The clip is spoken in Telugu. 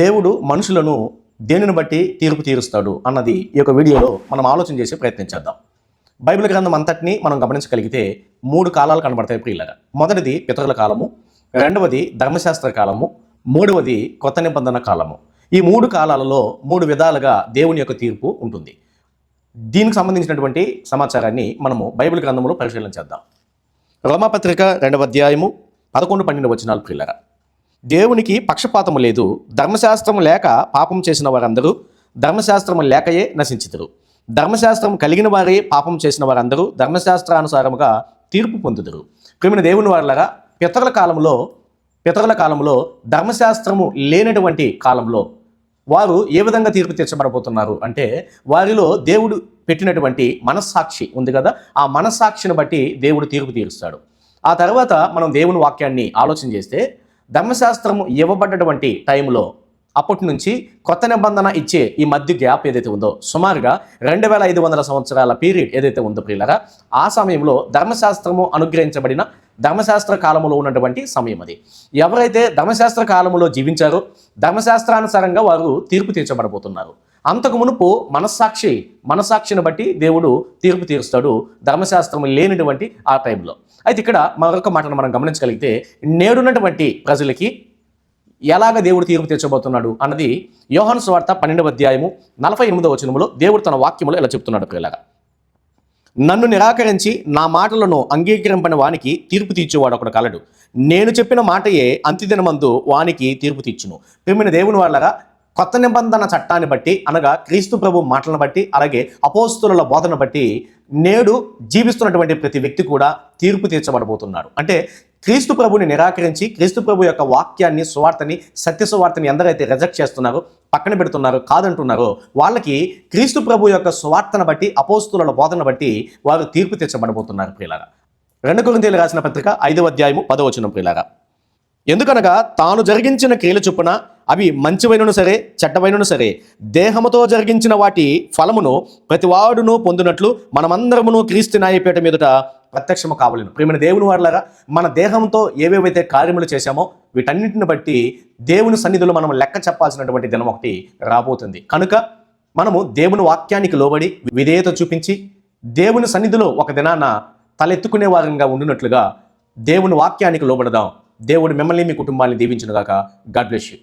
దేవుడు మనుషులను దేనిని బట్టి తీర్పు తీరుస్తాడు అన్నది ఈ యొక్క వీడియోలో మనం ఆలోచన చేసి ప్రయత్నించేద్దాం బైబిల్ గ్రంథం అంతటిని మనం గమనించగలిగితే మూడు కాలాలు కనబడతాయి ప్రియులగా మొదటిది పితరుల కాలము రెండవది ధర్మశాస్త్ర కాలము మూడవది కొత్త నిబంధన కాలము. ఈ మూడు కాలాలలో మూడు విధాలుగా దేవుని యొక్క తీర్పు ఉంటుంది. దీనికి సంబంధించినటువంటి సమాచారాన్ని మనము బైబిల్ గ్రంథంలో పరిశీలన చేద్దాం. రోమాపత్రిక రెండవ అధ్యాయము పదకొండు పన్నెండు వచనాలు ప్రియులరా. దేవునికి పక్షపాతము లేదు. ధర్మశాస్త్రము లేక పాపం చేసిన వారందరూ ధర్మశాస్త్రము లేకయే నశించుతారు. ధర్మశాస్త్రం కలిగిన వారే పాపం చేసిన వారందరూ ధర్మశాస్త్రానుసారముగా తీర్పు పొందుదురు. ప్రేమిన దేవుని వారులగా పితరుల కాలంలో పితరుల కాలంలో ధర్మశాస్త్రము లేనటువంటి కాలంలో వారు ఏ విధంగా తీర్పు తీర్చబడబోతున్నారు అంటే వారిలో దేవుడు పెట్టినటువంటి మనస్సాక్షి ఉంది కదా ఆ మనస్సాక్షిని బట్టి దేవుడు తీర్పు తీరుస్తాడు. ఆ తర్వాత మనం దేవుని వాక్యాన్ని ఆలోచన చేస్తే ధర్మశాస్త్రము ఇవ్వబడ్డటువంటి టైంలో అప్పటి నుంచి కొత్త నిబంధన ఇచ్చే ఈ మధ్య గ్యాప్ ఏదైతే ఉందో సుమారుగా రెండు వేల ఐదు వందల సంవత్సరాల పీరియడ్ ఏదైతే ఉందో ప్రియులరా ఆ సమయంలో ధర్మశాస్త్రము అనుగ్రహించబడిన ధర్మశాస్త్ర కాలంలో ఉన్నటువంటి సమయం అది. ఎవరైతే ధర్మశాస్త్ర కాలంలో జీవించారో ధర్మశాస్త్రానుసారంగా వారు తీర్పు తీర్చబడబోతున్నారు. అంతకు మునుపు మనస్సాక్షి మనస్సాక్షిని బట్టి దేవుడు తీర్పు తీరుస్తాడు. ధర్మశాస్త్రం లేనిటువంటి ఆ టైంలో. అయితే ఇక్కడ మరొక మాటను మనం గమనించగలిగితే నేడున్నటువంటి ప్రజలకి ఎలాగ దేవుడు తీర్పు తీర్చబోతున్నాడు అన్నది యోహన్ స్వార్త పన్నెండవ అధ్యాయము నలభై ఎనిమిదవ వచనములో దేవుడు తన వాక్యములు ఇలా చెప్తున్నాడు ప్రియులాగా నన్ను నిరాకరించి నా మాటలను అంగీకరింపని వానికి తీర్పు తీర్చేవాడు ఒకడు కలడు. నేను చెప్పిన మాటయే అంత్యదినమందు వానికి తీర్పు తీర్చును. ప్రేమిన దేవుని వాళ్ళగా కొత్త నిబంధన చట్టాన్ని బట్టి అనగా క్రీస్తు ప్రభు మాటలను బట్టి అలాగే అపోస్తుల బోధన బట్టి నేడు జీవిస్తున్నటువంటి ప్రతి వ్యక్తి కూడా తీర్పు తీర్చబడబోతున్నాడు అంటే క్రీస్తు ప్రభుని నిరాకరించి క్రీస్తు ప్రభు యొక్క వాక్యాన్ని సువార్తని సత్య సువార్తని ఎందరైతే రిజెక్ట్ చేస్తున్నారో పక్కన పెడుతున్నారో కాదంటున్నారో వాళ్ళకి క్రీస్తు ప్రభు యొక్క సువార్తను బట్టి అపోస్తుల బోధన బట్టి వారు తీర్పు తీర్చబడబోతున్నారు ప్రియులారా. రెండు గురించి రాసిన పత్రిక ఐదవ అధ్యాయము పదవచనం ప్రియులారా. ఎందుకనగా తాను జరిగించిన క్రియల చొప్పున అవి మంచివైనను సరే చెడ్డవైనను సరే. దేహముతో జరిగించిన వాటి ఫలమును ప్రతివాడును పొందినట్లు మనమందరమును క్రీస్తు న్యాయపేట మీదట ప్రత్యక్షము కావలేను. ప్రేమైన దేవుని వారులారా మన దేహంతో ఏవేవైతే కార్యములు చేశామో వీటన్నిటిని బట్టి దేవుని సన్నిధిలో మనం లెక్క చెప్పాల్సినటువంటి దినం ఒకటి రాబోతుంది. కనుక మనము దేవుని వాక్యానికి లోబడి విధేయత చూపించి దేవుని సన్నిధిలో ఒక దినాన తలెత్తుకునే వారంగా ఉండినట్లుగా దేవుని వాక్యానికి లోబడదాం. దేవుడు మిమ్మల్ని మీ కుటుంబాన్ని దీవించునుగాక. God bless you.